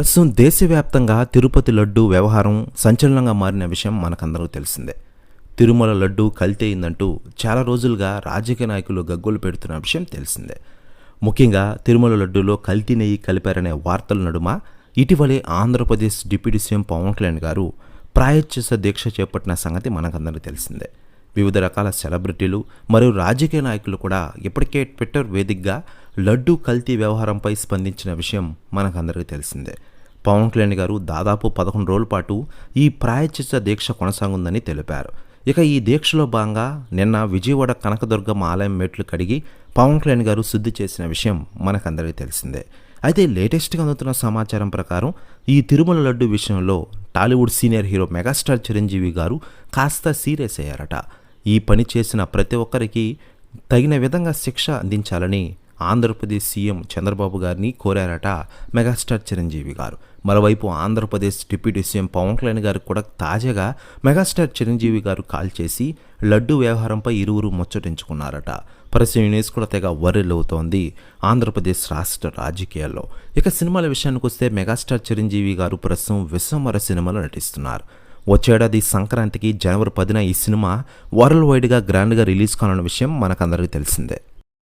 ప్రస్తుతం దేశవ్యాప్తంగా తిరుపతి లడ్డు వ్యవహారం సంచలనంగా మారిన విషయం మనకందరూ తెలిసిందే. తిరుమల లడ్డు కల్తీ అయిందంటూ చాలా రోజులుగా రాజకీయ నాయకులు గగ్గోలు పెడుతున్న విషయం తెలిసిందే. ముఖ్యంగా తిరుమల లడ్డూలో కల్తీ నెయ్యి కలిపారనే వార్తల నడుమ ఇటీవలే ఆంధ్రప్రదేశ్ డిప్యూటీ సీఎం పవన్ కళ్యాణ్ గారు ప్రాయశ్చిత దీక్ష చేపట్టిన సంగతి మనకందరికీ తెలిసిందే. వివిధ రకాల సెలబ్రిటీలు మరియు రాజకీయ నాయకులు కూడా ఇప్పటికే ట్విట్టర్ వేదికగా లడ్డూ కల్తీ వ్యవహారంపై స్పందించిన విషయం మనకందరికీ తెలిసిందే. పవన్ కళ్యాణ్ గారు దాదాపు పదకొండు రోజుల పాటు ఈ ప్రాయశ్చిత దీక్ష కొనసాగుందని తెలిపారు. ఇక ఈ దీక్షలో భాగంగా నిన్న విజయవాడ కనకదుర్గమ్మ ఆలయం మెట్లు కడిగి పవన్ కళ్యాణ్ గారు శుద్ధి చేసిన విషయం మనకందరికీ తెలిసిందే. అయితే లేటెస్ట్గా అందుతున్న సమాచారం ప్రకారం ఈ తిరుమల లడ్డు విషయంలో Tollywood senior hero megastar Chiranjeevi garu కాస్త సీరియస్ అయ్యారట. ఈ పని చేసిన ప్రతి ఒక్కరికి తగిన విధంగా శిక్ష అందించాలని ఆంధ్రప్రదేశ్ సీఎం చంద్రబాబు గారిని కోరారట మెగాస్టార్ చిరంజీవి గారు. మరోవైపు ఆంధ్రప్రదేశ్ డిప్యూటీ సీఎం పవన్ కళ్యాణ్ గారు కూడా తాజాగా మెగాస్టార్ చిరంజీవి గారు కాల్ చేసి లడ్డు వ్యవహారంపై ఇరువురు ముచ్చటించుకున్నారట. ప్రస్తుతం ఈ న్యూస్ కూడా తెగ అవుతోంది ఆంధ్రప్రదేశ్ రాష్ట్ర రాజకీయాల్లో. ఇక సినిమాల విషయానికి వస్తే మెగాస్టార్ చిరంజీవి గారు ప్రస్తుతం విశ్వమర సినిమాలో నటిస్తున్నారు. వచ్చేడాది సంక్రాంతికి జనవరి పదిన ఈ సినిమా వరల్డ్ వైడ్గా గ్రాండ్గా రిలీజ్ కానున్న విషయం మనకందరికీ తెలిసిందే.